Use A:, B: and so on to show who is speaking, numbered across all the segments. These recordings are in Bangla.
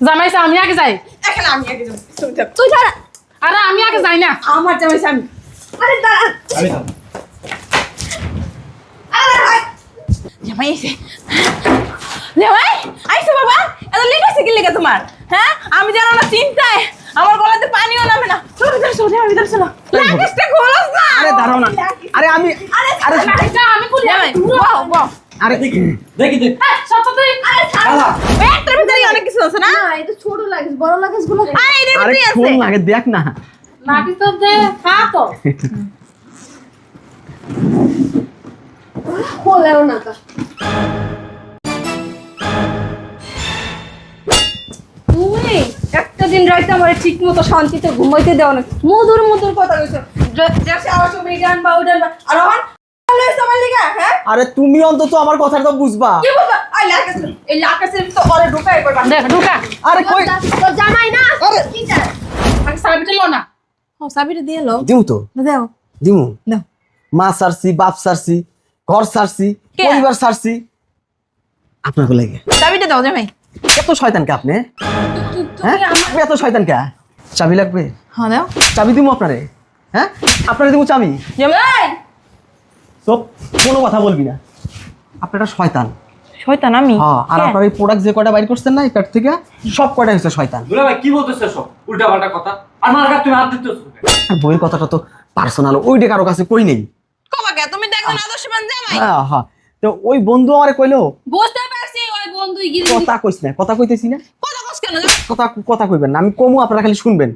A: জামাইছে আমি আগে যাই।
B: এখানে আমি আগে যাব। তুমি থাকো।
C: তুই দাঁড়া
A: আরে আমি আগে যাই না।
B: আমার জামাইছে আমি।
C: আরে দাঁড়া।
D: আমি থাম
C: আরে ভাই।
B: জামাই এসে। জামাই আইসো বাবা। এত লেট আছে কি লেগে তোমার? হ্যাঁ? আমি জানো না চিন্তায় আমার গলাতে পানিও নামে না। চলো ভিতরে চলো জামাই ভিতরে চলো। লাগেজটা খোলস না।
E: আরে দাঁড়াও না। আরে আমি
B: আরে
E: আরে
A: আমি বলি
B: জামাই বাও বাও
E: আরে
D: দেখি দেখি দেখ।
A: সত্য তুই
C: আরে ছাড়।
D: আলা
B: ওই একটার ভিতরে অনেক কিছু আছে না?
C: না এটা ছোট লাগেজ বড় লাগেজগুলো
B: আরে এটার
E: আরে
B: ভিতরেই
E: ফোন
B: আছে।
E: লাগে দেখ না।
A: নাকি তো দে খা তো।
C: বলেও না তা। তুমি একটা দিন রাইতে আমার ঠিক মতো শান্তিতে ঘুমাইতে দেও না মধুর মধুর কথা কইছো।
B: যাচ্ছে আমার সব এই গান বা ওই গান বা আর আমার লিগা হ্যাঁ?
E: আরে তুমি অন্তত আমার কথাটা তো বুঝবা।
B: কি বলছো আই লাগাছে এই লাগাছে তো
A: দেখ ঢুকা।
E: আরে কই?
C: তো জামাই না? কি চাই?
A: আগে সাবিতে লো না।
B: ও সাবিরে দিয়ে লো।
E: দিমু তো?
B: দাও।
E: দিমু?
B: দাও।
E: মা সারছি বাপ সারছি ঘর সারছি
B: কে?
E: পরিবার সারছি। আপনাকে লাগে
B: দাও জামাই।
E: এত শয়তান কে আপনি? হ্যাঁ? আপনি এত শয়তান কে? চাবি লাগবে?
B: হ্যাঁ দাও।
E: চাবি দিমু আপনারে? হ্যাঁ? আপনারে দিমু চাবি?
B: জামাই!
E: সব কোনো কথা বলবি না। আপনারা শয়তান।
B: শয়তান আমি?
E: হ্যাঁ আর আপনার এই প্রোডাক্ট যে কয়টা বাইর করছেন না পেট থেকে সব কয়টা হচ্ছে শয়তান।
D: দুলা ভাই কি বলতেছ সব উল্টা পাল্টা কথা। আর আমার কাছে তুমি হাত দিতেছ
E: আর বইয়ের কথাটা তো পার্সোনাল ওইটা কারও কাছে কই নেই।
B: কমাকে তুমি দেখো না আদর্শবান জামাই
E: হ্যাঁ হ্যাঁ। তো ওই বন্ধু আমারে কইলো?
A: বুঝতে পারছি ওই বন্ধুই গিরি
E: কথা কইস না কথা কইতেছি না।
B: কথা কস কেন
E: কথা কথা কইবেন না আমি কমু আপনারা খালি শুনবেন।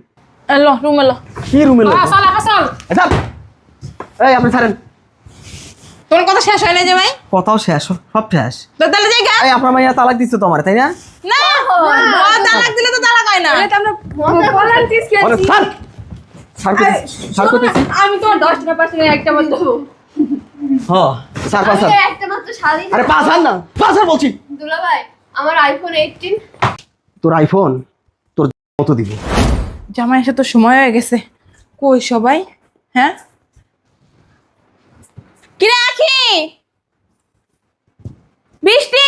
B: এলো রুম এলো
E: কি রুমে লোক
A: হাসাল হাসাল।
E: এই আপনি ছাড়েন।
B: তোমার কথা শেষ হয় না যে ভাই?
E: কথাও শেষ সব শেষ।
B: তো তাহলে জায়গা
E: এই আপনার মাইয়া তালাক দিচ্ছে তো আমার তাই না?
B: না ও তালাক দিলে তো তালাক হয় না।
C: এটা আমরা বলার কিস
E: আরে ছাড় ছাড় কইতেছি ছাড় কইতেছি
C: আমি তোমার দশ টাকা পার্সেন্ট একটা বলতে দেবো
E: হ্যাঁ ছাড় পাঁচ।
C: একটা মাত্র শাড়ি
E: আরে পাঁচ হাজার না পাঁচ হাজার বলছি।
C: দুলা ভাই আমার আইফোন এইটিন
E: তোর আইফোন তোর কত দিব?
B: জামাই এসে তো সময় হয়ে গেছে। কই সবাই? হ্যাঁ কিরে আখি বৃষ্টি!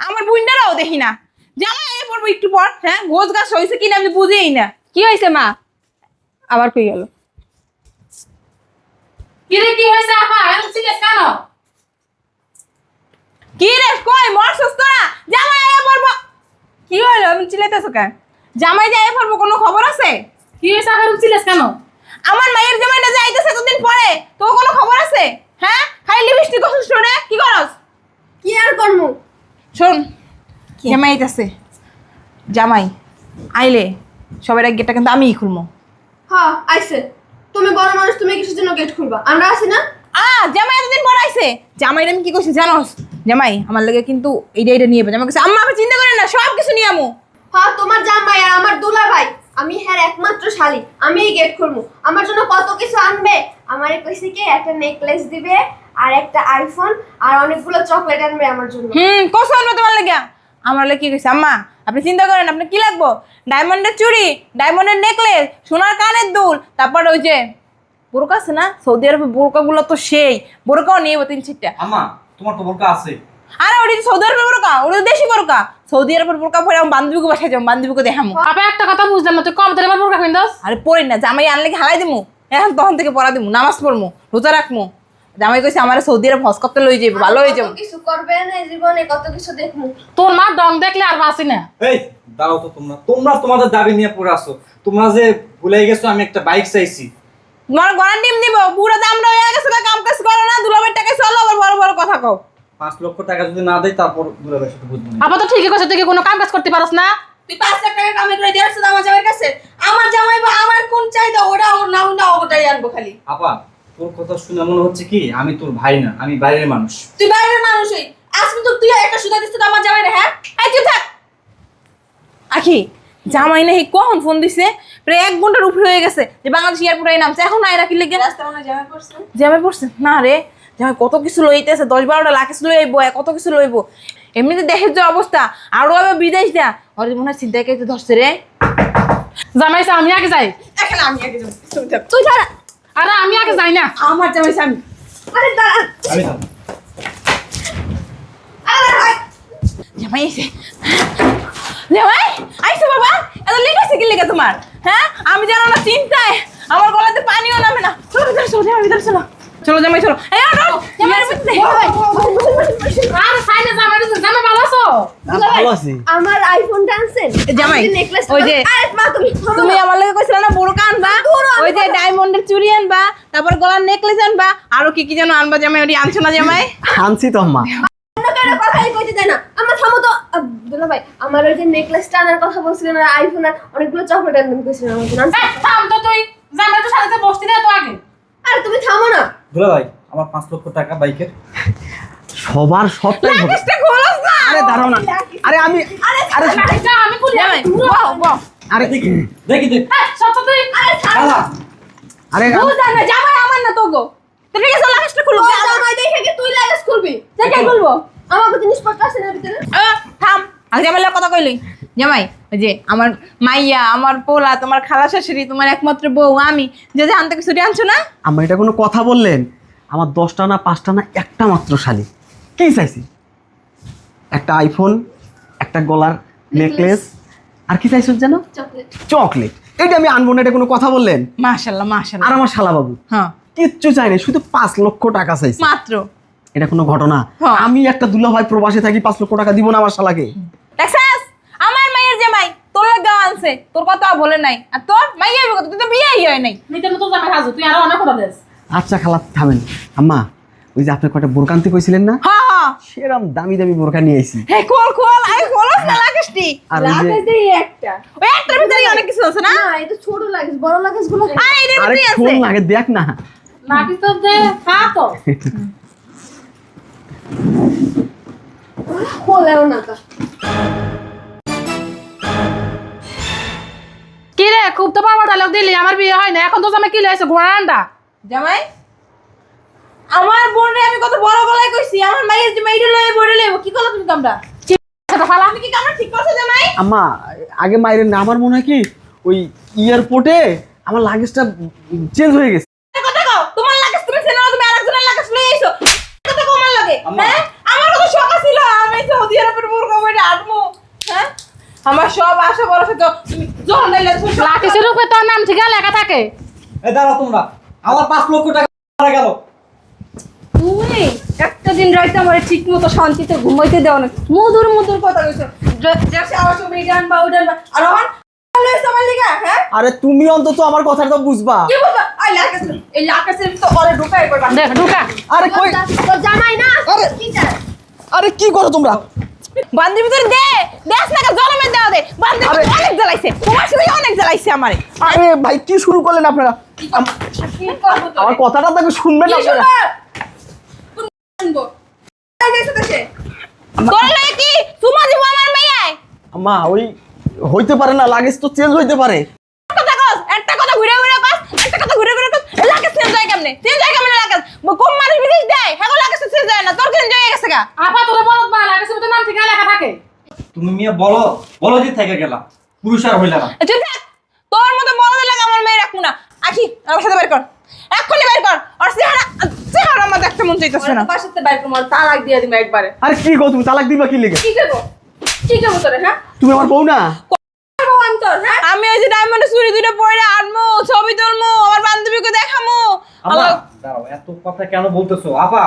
B: আমার বুইন্ডারাও দেখি না। জামাই আগে পড়ব একটু পর হ্যাঁ? গোছ গাছ হয়েছে কিনা আমি বুঝেই না। কি হয়েছে মা? আবার কই গেল।
A: গিরি কি হয়েছে আপা? এরকম সিরিয়াস কেন?
B: কি রে কই মরছস তোরা? জামাই আগে পড়ব কি হলো? আমি চিলাইতেছো কেন? জামাই যে পড়ব কোনো খবর আছে?
A: কি হয়েছে কেন?
B: আমার মায়ের জামাইটা যাইতেছে এতদিন পরে তো কোনো খবর আছে? হ্যাঁ? খাই লিপস্টিক করছিস রে? কি করস?
C: কি আর করব
B: শোন জামাই আইতাছে। জামাই আইলে সবার আগে গেটটা কিন্তু আমিই খুলবো
C: হ্যাঁ আইসে তুমি বড় মানুষ তুমি কিসের জন্য গেট খুলবা? আমরা আছি না?
B: আ জামাই এতদিন পর আইছে। জামাইটা আমি কি করছি জানোস? জামাই আমার লাগে কিন্তু এইটা এইটা নিয়ে যাবে জামাই কাছে আম্মা আপনি চিন্তা করেন না সব কিছু নিয়ে আমু।
C: হ্যাঁ তোমার জামাই আর আমার দুলা ভাই আমি হ্যাঁ একমাত্র শালি আমি এই গেট খুলবো। আমার জন্য কত কিছু আনবে? আমারে কইছে কি একটা নেকলেস দিবে আর একটা আইফোন আর অনেকগুলো চকলেট আনবে আমার জন্য।
B: হুম কত আনবে তোমার লাগে আমার লাগে কি কইছে আম্মা আপনি চিন্তা করেন আপনি কি লাগবো? ডায়মন্ডের চুড়ি ডায়মন্ডের নেকলেস সোনার কানের দুল তারপর ওই যে বোরকা আছে না? সৌদি আরবে বোরকাগুলো তো সেই বোরকাও নিয়ে তিন চারটা
D: আম্মা তোমার তো বোরকা আছে।
B: আরে ওটা সৌদি আরবের বোরকা ওটা দেশি বোরকা। সৌদি আরবের বোরকা পরে আমার বান্ধবীকে বাসায় যাব বান্ধবীকে দেখামো।
A: আপা একটা কথা বুঝলাম না তুই কম তোর আমার বুড়কা কিনদস
B: আরে পড়ি না জামাই আনলে কি হালাই দিমু? এখন তখন থেকে পড়া দিমু নামাজ পড়মু রোজা রাখমু। জামাই কইছে আমার সৌদি আরব হজ করতে লই যাইবো ভালো হয়ে যাব।
C: কিছু করবে না জীবনে কত কিছু দেখব।
A: তোর মা ডং দেখলে আর বাসি না।
D: এই দাঁড়াও তো তোমরা। তোমরা তোমাদের দাবি নিয়ে পড়ে আসো তোমরা যে ভুলে গেছো আমি একটা বাইক চাইছি।
B: তোমার গড়ার ডিম দিব বুড়ো দাম হয়ে গেছে কাম কাজ করো না দুলাবের টাকা চলো আবার বড় বড় কথা কও।
D: পাঁচ লক্ষ টাকা যদি না দেয় তারপর দুলা ভাই বুঝব না।
A: আপা তো ঠিকই তুই কি কোনো কাম কাজ করতে পারস না?
B: তুই পাঁচ লাখ টাকা কামাই করে দিয়ে আসছো আমার জামাইয়ের কাছে? আমার জামাই বা আমার কোন চাহিদা ওটা ওর না ওটা ওটাই আনব খালি।
D: আপা তোর কথা শুনে মনে হচ্ছে কি আমি তোর ভাই না আমি বাইরের মানুষ।
B: তুই বাইরের মানুষই আসবি তো তুই একটা সুতা দিচ্ছিস আমার জামাই হ্যাঁ? এই চুপ থাক। আখি জামাই না কখন ফোন দিছে? প্রায় এক ঘণ্টার উপরে হয়ে গেছে যে বাংলাদেশ এয়ারপোর্টে নামছে এখন আয় রাখি লেগে।
C: রাস্তা মনে জামাই পড়ছে।
B: জামাই পড়ছে? না রে জামাই কত কিছু লইতেছে দশ বারোটা লাখ কিছু লইব কত কিছু লইব। এমনিতে দেশের যে অবস্থা আরও আবার বিদেশ দেয়া ওর মনে হয় চিন্তায় কেটে ধরছে রে।
A: জামাইছে আমি আগে যাই।
B: এখানে আমি আগে
C: তুই দাঁড়া।
A: আরে আমি আগে যাই না।
B: আমার জামাইছে আমি
C: আরে দাঁড়া।
D: আমি
C: ভাই।
B: জামাই জামাই এসে জামাই আইসো বাবা। এত আছে কি লেগে তোমার? হ্যাঁ? আমি জানো না চিন্তায় আমার গলাতে পানিও নামে না। চলো ভিতরে চলো ভিতরে চলো। চলো জামাই চলো।
C: আমার আইফোনটা আনছেন?
B: জামাই, ওই যে-
C: তুমি থামো
B: তুমি
C: না।
B: আমার লগে কইছিলা না বোরকা আনবা? ওই যে ডায়মন্ডের চুড়ি আনবা তারপর গলার নেকলেস আনবা আরও কি কি যেন আনবা জামাই ওটি আনছো না জামাই?
E: আনছি তো
C: কথাই কইতে দেয় না। আমার থামো তো। দুলা ভাই আমার ওই যে নেকলেসটা আনার কথা বলছিলেন আর আইফোন আর অনেকগুলো চকলেট আনবেন কইছিলেন আমার
A: থাম তো তুই। জামাই তো সাথে বসতি না তো আগে।
C: আরে তুমি থামো না।
D: দুলা ভাই আমার পাঁচ লক্ষ টাকা বাইকের।
E: সবার সবটাই হবে। আরে দাঁড়াও না। আরে আমি আরে
A: আমি খুলি
B: বাহ বাহ
E: আরে
D: দেখি দেখি দেখি
A: সত্য তুই
C: আরে
B: জামাই আমার না তোগো। তো ঠিক আছে লাগাসটা খুলো
C: ও জামাই দেখে কি তুই লাগেস খুলবি?
B: দেখে খুলবো।
C: আমাকে জিনিসপত্র আছে না ভিতরে?
B: আহ, থাম। আগে জামাইলা কথা কইলি। জামাই ওই যে আমার মাইয়া আমার পোলা তোমার খালা শাশুড়ি তোমার একমাত্র বউ আমি। যে যে আনতে কিছু আনছো না?
E: আম্মা এটা কোনো কথা বললেন? আমার দশটা না পাঁচটা না একটা মাত্র শালি। কী চাইছি? একটা আইফোন একটা গলার নেকলেস আর কি চাইছো যেন?
C: চকলেট
E: চকলেট এটা আমি আনব না এটা কোনো কথা বললেন?
B: মাশাল্লাহ মাশাল্লাহ।
E: আর আমার শালা বাবু
B: হ্যাঁ।
E: কিচ্ছু চাই চাইনি শুধু পাঁচ লক্ষ টাকা চাইছি।
B: মাত্র।
E: এটা কোনো ঘটনা।
B: হ্যাঁ।
E: আমি একটা দুলা ভাই প্রবাসে থাকি পাঁচ লক্ষ টাকা দিব না আমার শালাকে
B: দেখছাস আমার মাইয়ের জামাই তোর আনছে। তোর কথা বলে নাই। আর তোর মাইয়া হবে তুই তো বিয়েই হয় নাই।
A: নিতে তো জামাই হাজু তুই আরও অনেক কথা দেস
E: আচ্ছা খালা থামেন। আম্মা ওই যে আপনি কয়টা বোরকান্তি কইছিলেন না?
B: হ্যাঁ হ্যাঁ।
E: সেরম দামি দামি বোরকা নিয়ে আইছি।
B: হে খোলস না
C: একটা।
B: ওই একটার ভিতরে অনেক কিছু আছে না?
C: না এটা ছোট লাগেস বড় লাগেসগুলো
B: আরে
E: লাগে দেখ না।
A: নাকি তো দে খা তো।
C: খোলেও না
A: কি খুব তো বাবা ডায়লগ দিলি আমার বিয়ে হয় না। এখন তো জামাই কি লাইছে? ঘোড়ান্ডা
B: জামাই আমার বোনরে আমি কত বড় গলায় কইছি আমার মাইয়ের যে মাইরে লয়ে বড়ে লইব কি করলা তুমি কামড়া
A: ফালা?
B: কি কামড়া ঠিক করছ জামাই?
E: আম্মা আগে না আমার মনে হয় কি ওই এয়ারপোর্টে আমার লাগেজটা চেঞ্জ হয়ে গেছে।
B: কথা কও তোমার লাগেজ তুমি চেনো তুমি আরেকজনের লাগেজ লই আইছো। কথা কও আমার লাগে হ্যাঁ? আমার কত শখ ছিল আমি সৌদি আরবের আটমু। আমার সব আশা ভরসা তো তুমি যখন নাইলে
A: লাকিসের উপরে তোর নাম ঠিক লেখা থাকে।
D: এ দাঁড়া তোমরা আমার পাঁচ লক্ষ টাকা মারা গেল।
B: তুমি একটা দিন রাইতে আমার ঠিক মতো শান্তিতে ঘুমাইতে দেও না মধুর মধুর কথা কইছো। দেশে আবার সব এই গান বা বা আর আমার হ্যাঁ?
E: আরে তুমি অন্তত আমার কথাটা বুঝবা।
B: কি বলছো আই লাগাস এই লাগাসের তো অরে ঢুকাই করবা
A: দেখ ঢুকা।
E: আরে কই
C: তো জামাই না?
E: আরে।
C: কি চাই
E: আরে কি করো তোমরা?
B: বান্দির ভিতরে দে দেশ না জলমে দেও দে।
E: আরে।
B: অনেক জ্বালাইছে তোমার সাথে অনেক জ্বালাইছে আমারে।
E: আরে ভাই কি শুরু করলেন আপনারা? আম-
B: কি করব তোরে?
E: আমার কথাটা তো একটু শুনবেন না আপনারা।
B: তোর কি? দিব আমার মেয়ে?
E: আম্মা ওই হইতে পারে না লাগেজ তো চেঞ্জ হইতে পারে।
B: কথা কস একটা কথা ঘুরে ঘুরে কস একটা কথা ঘুরে ঘুরে কস চেঞ্জ হয় কেমনে? চেঞ্জ হয় কেমনে লাগাস কম মানুষ বিদেশ দেয়? হ্যাঁ হয় না তোর চেঞ্জ হয়ে গেছে গা?
A: আপা তোর বলত বা লাকিসের উপরে নাম ঠিক লেখা থাকে।
D: তুমি মিয়া বলো বলো যে থেকে গেলাম পুরুষ আর
B: চুপ থাক। তোর মতো বড় লাগে আমার মেয়ে রাখব না। আখি আমার সাথে বের কর। এক্ষুনি বের কর। আর চেহারা চেহারা আমার দেখতে মন চাইতেছে না। পাশে বাইর কর তালাক দিয়ে দিবে একবারে।
E: আরে কি গো তুমি তালাক দিবা কি লিগে?
B: কি করব? কি করব তোরে হ্যাঁ?
E: তুমি আমার বউ না?
B: আমি ওই যে ডায়মন্ডের চুরি দুটো পরে আনমু ছবি তুলমু আমার বান্ধবীকে দেখামু আল্লাহ
D: দাঁড়াও এত কথা কেন বলতেছো? আপা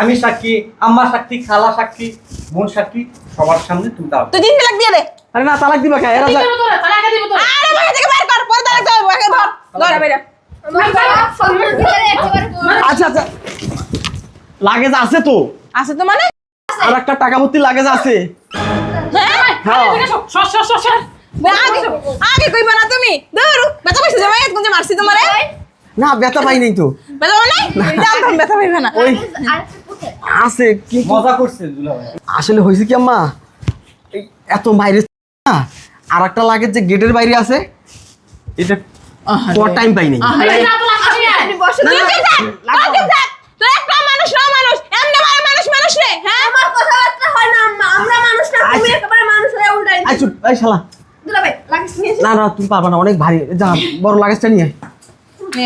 D: আমি সাক্ষী আম্মা সাক্ষী খালা সাক্ষী বোন সাক্ষী সবার সামনে তুমি দাঁড়াও।
B: তুই তালাক দিয়ে দে।
E: আরে না তালাক দিবা কে? এরা
A: তোরা তালাকা দিব তোরা?
B: আরে বাইরে থেকে বের কর পরে তালাক দেবো একে ধর ধর।
E: আচ্ছা আচ্ছা। লাগেজ আছে তো?
B: আছে তো মানে?
E: আর একটা টাকা ভর্তি লাগেজ আছে।
B: হ্যাঁ?
E: হ্যাঁ।
A: সর সর সর সর।
B: আগে আগে কইবা না তুমি। দৌড় ব্যথা পাইছে জামাই কোন যে মারছি তোমারে?
E: না ব্যথা পাই নাই তো।
B: ব্যথা পাই নাই? জানতাম ব্যথা পাইবে না।
E: ওই আছে কিন্তু
D: মজা করছে দুলা ভাই।
E: আসলে হয়েছে কি আম্মা? এত বাইরে না। আর একটা লাগেজ যে গেটের বাইরে আছে এটা কোয়ার টাইম পাই নাই।
B: হ্যাঁ?
C: হয় হয়ে
E: শালা। না না তুমি পারবা না অনেক ভারী। যা বড় লাগেজটা নিয়ে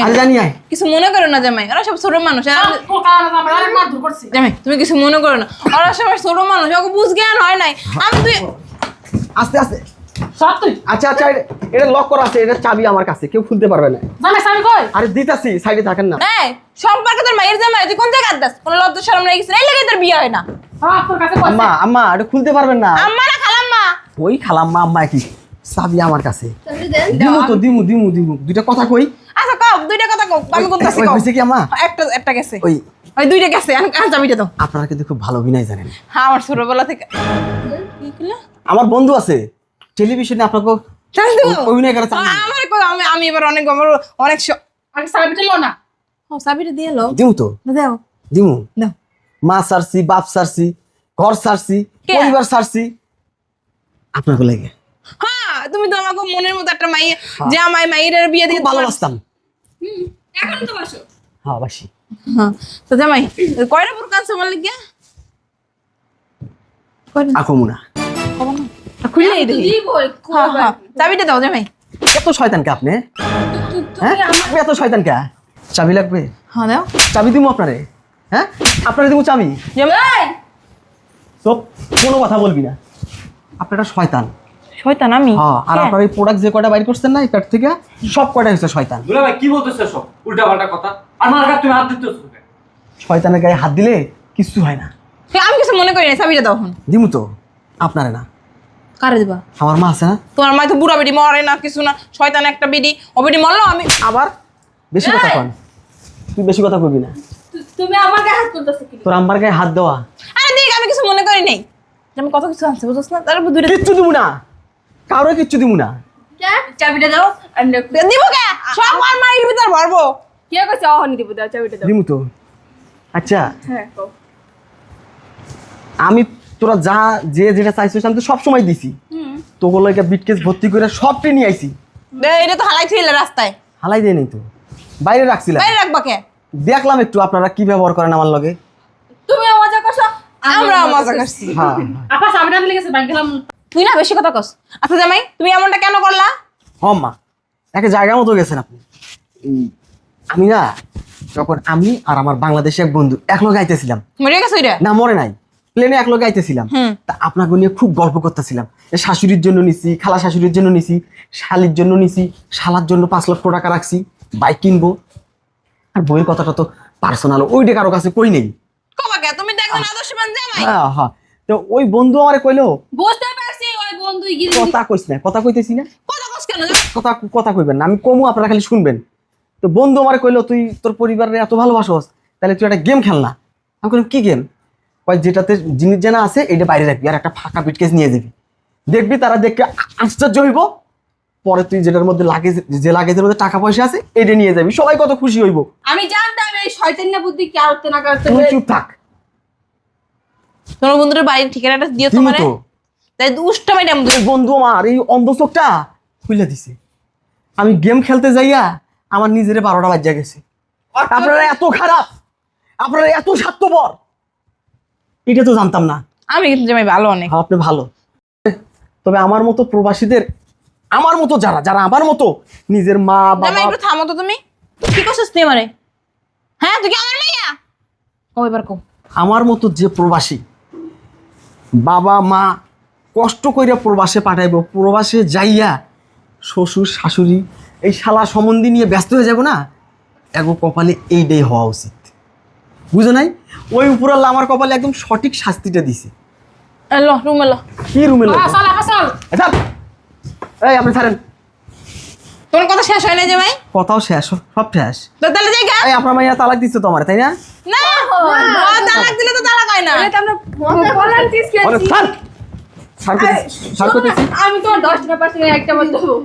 E: আরে জানি আয়।
B: কিছু মনে করো না জামাই ওরা সব ছোট মানুষ আর আমি-
A: তোর কারণে তো আমরা অনেক মারধর করছি।
B: জামাই তুমি কিছু মনে করো না ওরা সবাই ছোট মানুষ ওকে বুঝ জ্ঞান হয় নাই। আমি তুই
E: আস্তে আস্তে। আচ্ছা আচ্ছা এটা- লক করা আছে এটা চাবি আমার কাছে কেউ খুলতে পারবে না।
A: জামাই স্বামী কই?
E: আরে দিতাছি সাইডে থাকেন না।
B: এই সম্পর্কে তোর মায়ের জামাই তুই কোন জায়গায় দাস কোন লজ্জা শরম নাই কিছু নাই লেগে তোর বিয়ে হয় না।
A: হ্যাঁ তোর কাছে কইছে
E: আম্মা আম্মা এটা খুলতে পারবেন না।
B: আম্মা না খালাম্মা?
E: ওই খালাম্মা আম্মা কি চাবি আমার কাছে। দিমু তো দিমু দিমু দিমু। দুইটা কথা কই?
B: আচ্ছা কও দুইটা কথা কও আমি কোনটা
E: ওই হয়েছে কি আম্মা
B: একটা একটা গেছে।
E: ওই।
B: ওই দুইটা গেছে আর চাবিটা দাও।
E: আপনারা কিন্তু খুব ভালো অভিনয় জানেন।
B: হ্যাঁ আমার ছোটবেলা থেকে।
E: আমার বন্ধু আছে টেলিভিশনে আপনাকে
B: চাবি দেবো?
E: অভিনয় করা চাবি
B: আমার কই আমি আমি এবার অনেক আমার অনেক
A: আগে স্বামীটা লো না।
B: ও চাবিটা দিয়ে লো
E: দিমু তো?
B: দাও।
E: দিমু?
B: দাও।
E: মা সারছি বাপ সারছি ঘর সারছি? পরিবার সারছি। আপনাকে লাগে।
B: তুমি তো আমাকে মনের মতো একটা মাই যে আমার মাইয়ের বিয়ে দিয়ে
E: ভালোবাসতাম
B: এখন তো বাসো।
E: হ্যাঁ বাসি।
B: হ্যাঁ তো জামাই কয়টা পুরো কাজ আমার লাগিয়া কয়টা?
E: আখমুনা
B: কবা না। খুললেই দেখি। হ্যাঁ হ্যাঁ চাবিটা দাও জামাই।
E: এত শয়তান কে আপনি হ্যাঁ? আপনি এত শয়তান কে চাবি লাগবে?
B: হ্যাঁ দাও।
E: চাবি দিমু আপনারে। হ্যাঁ? আপনারে দিমু চাবি।
B: জামাই।
E: সব কোনো কথা বলবি না। আপনারা শয়তান।
B: শয়তান আমি?
E: হ্যাঁ আর আপনার এই প্রোডাক্ট যে কয়টা বাইর করছেন না এই প্যাট থেকে সব কয়টা হচ্ছে শয়তান?
D: দুলা ভাই কি বলতেছো সব? উল্টা পাল্টা কথা আমার গায়ে তুমি হাত দিতেছো?
E: শয়তানের গায়ে হাত দিলে কিচ্ছু হয় না।
B: আমি কিছু মনে করি না চাবিটা দাও এখন।
E: দিমু তো আপনারে না।
B: কারে দিবা?
E: আমার মা আছে না?
B: তোমার মাই তো বুড়া বেডি মরে না কিছু না। শয়তান একটা বেডি ও বেডি মরলো আমি
E: আবার বেশি কথা কন। তুই বেশি কথা কবি না।
C: তুমি আমার গায়ে হাত তুলতেছো কি?
E: তোর আম্বার গায়ে হাত দেওয়া।
B: আরে দেখ আমি কিছু মনে করি নাই। আমি কত কিছু আনছি বুঝছ না? তারপর দুইটা
E: কিচ্ছু দিমু না। কারও কিচ্ছু দিব না।
C: চাবিটা দাও
B: দিব কে? সব আর মাইর ভিতর ভরবো।
C: কে কইছে অহনি দিব দাও চাবিটা দাও।
E: দিমু তো। আচ্ছা
C: হ্যাঁ
E: আমি তোরা যা যে যেটা চাইছিস আমি তো সবসময় দিছি। তোগুলো বিটকেস ভর্তি করে সবটি নিয়ে আইছি।
B: এটা তো হালাই ছিল রাস্তায়।
E: হালাই দিয়ে নেই তো। বাইরে রাখছিলাম।
B: বাইরে রাখবা কে?
E: দেখলাম একটু আপনারা কি ব্যবহার করেন আমার লগে।
C: তুমি মজা করছ
B: আমরা মজা করছি।
E: হ্যাঁ।
A: আপা স্বামীটা দিলে গেছে বাইক গেলাম
B: তুই না বেশি কথা কস। আচ্ছা জামাই তুমি এমনটা কেন করলা?
E: হ্যাঁ মা একটা জায়গা মতো গেছেন আপনি। আমি না যখন আমি আর আমার বাংলাদেশে এক বন্ধু একলগে আইতেছিলাম।
B: মরে গেছে ওইটা?
E: না মরে নাই। প্লেনে একলগে আইতেছিলাম।
B: হুম।
E: তা আপনাকে নিয়ে খুব গল্প করতেছিলাম। শাশুড়ির জন্য নিছি খালা শাশুড়ির জন্য নিছি শালির জন্য নিছি শালার জন্য পাঁচ লক্ষ টাকা রাখছি বাইক কিনবো। আর বইয়ের কথাটা তো পার্সোনাল ওইটা কারও কাছে কই নেই।
B: তুমি দেখো না আদর্শবান জামাই।
E: হ্যাঁ হ্যাঁ। তো ওই বন্ধু আমারে কইলো
A: বুঝতে
E: কথা কইস না কথা কইতেছি না।
B: কথা কস কেন
E: কথা কথা কইবেন না আমি কমু আপনারা খালি শুনবেন। তো বন্ধু আমার কইলো তুই তোর পরিবারে এত ভালোবাসোস তাহলে তুই একটা গেম খেল না। আমি কইলাম কি গেম? কয় যেটাতে জিনিস জানা আছে এটা বাইরে রাখবি আর একটা ফাঁকা পিটকেস নিয়ে যাবি। দেখবি তারা দেখে আশ্চর্য হইব। পরে তুই যেটার মধ্যে লাগেজ যে লাগেজের মধ্যে টাকা পয়সা আছে এটা নিয়ে যাবি। সবাই কত খুশি হইব।
C: আমি জানতাম এই বুদ্ধি কি আরতে না করতে
E: তুই চুপ থাক।
B: তোমার বন্ধুদের বাড়ির ঠিকানাটা দিও তোমারে। তাই দুষ্ট মাইডাম
E: এই বন্ধু আমার এই অন্ধ চোখটা খুলে দিছে। আমি গেম খেলতে যাইয়া আমার নিজেরে বারোটা বাজ্যা গেছে। আপনারা এত খারাপ আপনারা এত স্বার্থপর এটা তো জানতাম না।
B: আমি কিন্তু জামাই ভালো অনেক।
E: হ্যাঁ, আপনি ভালো। তবে আমার মতো প্রবাসীদের আমার মতো যারা যারা আমার মতো নিজের মা বাবা
B: একটু থামো তো তুমি। কি করছিস তুই আমারে? হ্যাঁ তুই কি আমার মাইয়া? কও এবার কও।
E: আমার মতো যে প্রবাসী বাবা মা কষ্ট কইরা প্রবাসে পাঠাইব প্রবাসে যাইয়া শ্বশুর শাশুড়ি এই শালা সম্বন্ধী নিয়ে ব্যস্ত হয়ে যাব না? এগো কপালে এইটাই হওয়া উচিত। বুঝো নাই? ওই উপরাল্লা আমার কপালে একদম সঠিক শাস্তিটা দিছে।
B: এলো রুম এলো
E: কি রুমে এই আপনি ছাড়েন।
B: তোমার কথা শেষ হয় না জামাই
E: কথাও শেষ সব শেষ।
B: তো তাহলে যাই গা।
E: এই আপনার মাইয়া তালাক দিচ্ছে তো আমার তাই না?
B: না। তালাক দিলে তো তালাক হয় না।
C: এটা আমরা বলার কি আমি তোমার দশ টাকা পাঁচ একটা বলতে দেবো।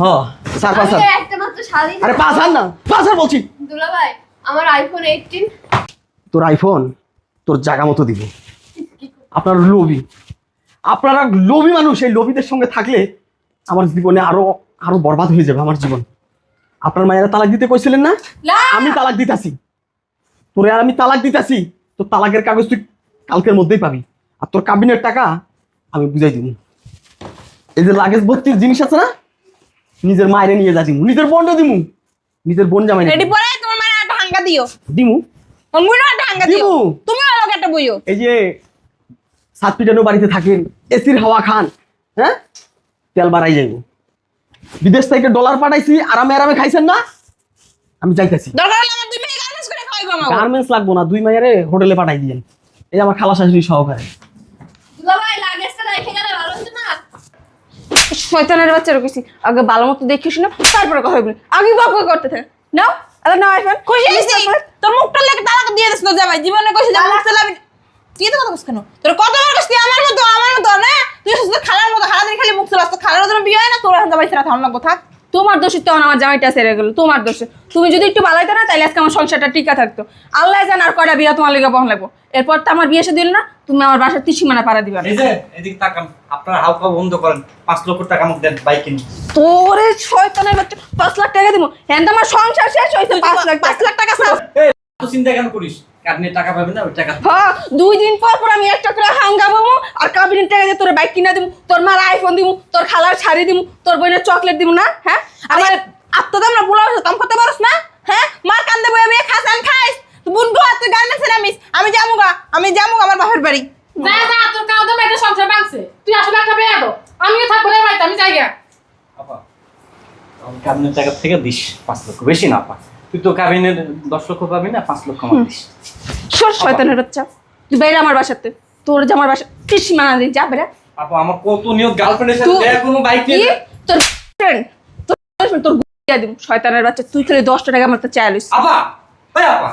E: হ্যাঁ ছাড় পাঁচ
C: একটা মাত্র শালি
E: আরে পাঁচ না পাঁচ বলছি।
C: দুলা ভাই আমার আইফোন এইটিন
E: তোর আইফোন তোর জায়গা মতো দিব। আপনার লোভী। আপনারা লোভী মানুষ এই লোভীদের সঙ্গে থাকলে আমার জীবনে আরও আরও বরবাদ হয়ে যাবে আমার জীবন। আপনার মায়েরা তালাক দিতে কইছিলেন না! আমি তালাক দিতাছি। তোরে আর আমি তালাক দিতাছি। তোর তালাকের কাগজ তুই কালকের মধ্যেই পাবি। আর তোর কাবিনের টাকা আমি বুঝাই দিব এই যে লাগেজ ভর্তির জিনিস আছে না নিজের মায়েরে নিয়ে যা দিমু নিজের বন্ডে দিমু নিজের বোন জামাই
F: রেডি পরে তোমার মানে একটা হাঙ্গা দিও।
E: দিমু।
F: তোমার মুইও একটা হাঙ্গা দিও তুমি লোক একটা বইও
E: এই যে সাত পিটানো বাড়িতে থাকেন এসির হাওয়া খান হ্যাঁ? তেল বাড়াই যাইব। বিদেশ থেকে ডলার পাঠাইছি আরামে আরামে খাইছেন না? আমি যাইতেছি।
F: দরকার হলে আমার দুই মেয়ে গার্মেন্টস করে খাওয়াইবো আমাকে।
E: গার্মেন্টস লাগবো না দুই মাইয়ারে হোটেলে পাঠাই দিয়েন। এই যে আমার খালা শাশুড়ি সহকারে
C: দুলাভাই লাগেজটা রেখে গেলে ভালো হতো না
F: শয়তানের বাচ্চা কইছি আগে ভালো মতো দেখে শুনে তারপরে কথা বলি। আগে বক করতে থাকে। নাও আরে নাও আইফোন খুশি হইছি তোর মুখটা লাগে তালাক দিয়ে দিস তো জামাই। জীবনে কইছি যে মুখ চালাবি তুই তো কথা কইছ কেন? তোর কতবার কইছি আমার মতো আমার মতো না? তুই শুধু খালার মতো খালা দিন খালি মুখ চালাস তো খালার জন্য বিয়ে হয় না তোর এখন জামাই ছাড়া থাম লাগবো থাক তোমার দোষে তখন আমার জামাইটা সেরে গেলো তোমার দোষে। তুমি যদি একটু বালাইতে না তাহলে আজকে আমার সংসারটা টিকা থাকতো। আল্লাহ জান আর কয়টা বিয়া তোমার লেগে বহন লাগবো এরপর তো আমার বিয়ে এসে দিল না তুমি আমার বাসার তিসিমানা পাড়া দিবা। না।
D: এই যে এদিক তাকান আপনার হালকা বন্ধ করেন পাঁচ লক্ষ টাকা আমাকে দেন বাইক কিনে
F: তোরে শয়তানের বাচ্চা পাঁচ লাখ টাকা দিব। হ্যাঁ তো আমার সংসার শেষ হয়েছে পাঁচ লাখ পাঁচ লাখ টাকা
D: চিন্তা কেন করিস? কাটনি টাকা পাবি না ওই টাকা
F: হ্যাঁ দুই দিন পর পর আমি একটা করে হাঙ্গা পাবো আর কাবিনের টাকা দিয়ে তোর বাইক কিনা দিব তোর মার আইফোন দিব তোর খালার শাড়ি দিব তোর বোনের চকলেট দিব না? হ্যাঁ? আমার আত্মদাম না বলা কাম করতে পারস না? হ্যাঁ? মার কান্দে বই আমি খাসান খাইস। বুন গো তুই নামিস। আমি গা আমি আমার বাপের বাড়ি।
A: যা যা তোর কাউ তো মেয়েদের সংসার ভাঙছে। তুই আসলে একটা বেয়া দো আমিও থাকব রে বাড়িতে আমি যাই গা।
D: আপা আমি কাবিনের টাকা থেকে দিস পাঁচ লক্ষ বেশি না আপা। তুই তো কাবিনের দশ লক্ষ পাবি না পাঁচ লক্ষ আমার
F: সর শয়তানের বাচ্চা। তুই বাইরে আমার বাসাতে। তোর যে আমার বাসা তুই মানা দিয়ে যা বেড়া
D: আপু আমার কত নিয়ত গার্লফ্রেন্ডের সাথে কোনো বাইক নিয়ে
F: তোর ফ্রেন্ড তোর তোর গুয়া দিব। শয়তানের বাচ্চা তুই খালি দশটা টাকা আমার তো চাইলিস
D: আপা ভাই আপা।